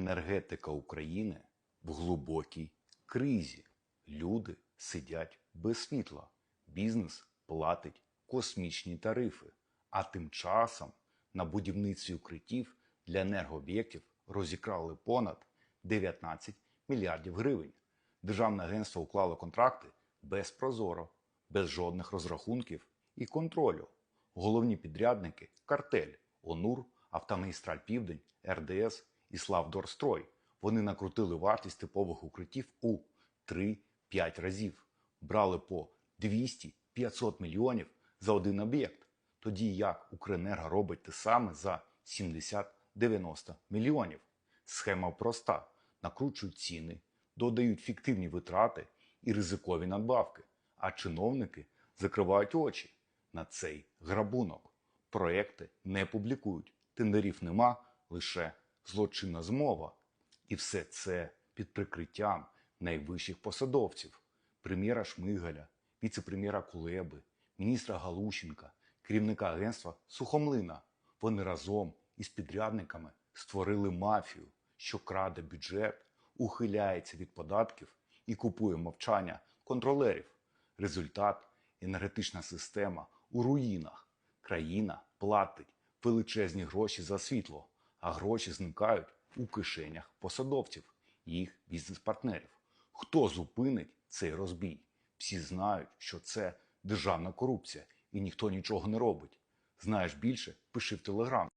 Енергетика України в глибокій кризі. Люди сидять без світла. Бізнес платить космічні тарифи. А тим часом на будівництві укриттів для енергооб'єктів розікрали понад 19 мільярдів гривень. Державне агентство уклало контракти без прозоро, без жодних розрахунків і контролю. Головні підрядники картель, ОНУР, Автомагістраль Південь, РДС і Славдорстрой. Вони накрутили вартість типових укриттів у 3-5 разів. Брали по 200-500 мільйонів за один об'єкт. Тоді як Укренерго робить те саме за 70-90 мільйонів. Схема проста: накручують ціни, додають фіктивні витрати і ризикові надбавки, а чиновники закривають очі на цей грабунок. Проекти не публікують, тендерів нема, лише злочинна змова. І все це під прикриттям найвищих посадовців: прем'єра Шмигаля, віце-прем'єра Кулеби, міністра Галущенка, керівника агентства Сухомлина. Вони разом із підрядниками створили мафію, що краде бюджет, ухиляється від податків і купує мовчання контролерів. Результат енергетична система у руїнах. Країна платить величезні гроші за світло, а гроші зникають у кишенях посадовців, їх бізнес-партнерів. Хто зупинить цей розбій? Всі знають, що це державна корупція, і ніхто нічого не робить. Знаєш більше? Пиши в телеграм.